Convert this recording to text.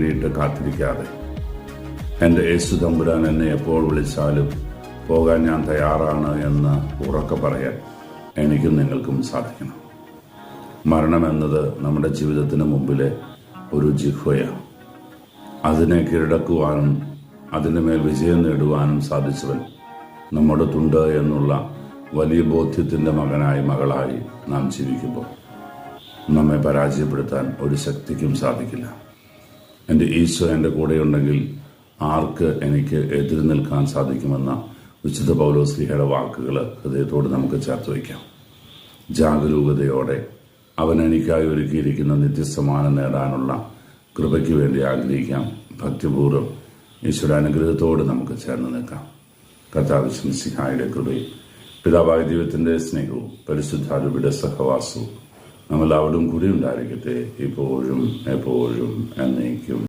വേണ്ടിയിട്ട് കാത്തിരിക്കാതെ. എന്റെ യേശു തമ്പുരാൻ എന്നെ എപ്പോൾ വിളിച്ചാലും പോകാൻ ഞാൻ തയ്യാറാണ് എന്ന് ഉറക്കെ പറയാൻ എനിക്കും നിങ്ങൾക്കും സാധിക്കണം. മരണം മരണമെന്നത് നമ്മുടെ ജീവിതത്തിന് മുമ്പിലെ ഒരു ജിഹ്വയാണ്. അതിനെ കീഴടക്കുവാനും അതിന്റെ മേൽ വിജയം നേടുവാനും സാധിച്ചവൻ നമ്മുടെ തുണ്ട് എന്നുള്ള വലിയ ബോധ്യത്തിന്റെ മകനായി മകളായി നാം ജീവിക്കുമ്പോൾ നമ്മെ പരാജയപ്പെടുത്താൻ ഒരു ശക്തിക്കും സാധിക്കില്ല. എന്റെ ഈശോ എന്റെ കൂടെയുണ്ടെങ്കിൽ ആർക്ക് എനിക്ക് എതിര് നിൽക്കാൻ സാധിക്കുമെന്ന വിശുദ്ധ പൗലോസ്ലിഹയുടെ വാക്കുകൾ ഹൃദയത്തോട് നമുക്ക് ചേർത്ത് വയ്ക്കാം. ജാഗരൂകതയോടെ അവൻ എനിക്കായി ഒരുക്കിയിരിക്കുന്ന നിത്യസമാനം നേടാനുള്ള കൃപയ്ക്ക് വേണ്ടി ആഗ്രഹിക്കാം. ഭക്തിപൂർവം ഈശ്വര അനുഗ്രഹത്തോട് നമുക്ക് ചേർന്ന് നിൽക്കാം. കർത്താവ് സിംസിഹായുടെ കൃപയും പിതാവായ ദൈവത്തിന്റെ സ്നേഹവും പരിശുദ്ധാരൂപിയുടെ സഹവാസവും നമ്മളെല്ലാവരും കൂടി ഉണ്ടായിരിക്കട്ടെ. ഇപ്പോഴും എപ്പോഴും എന്നേക്കും.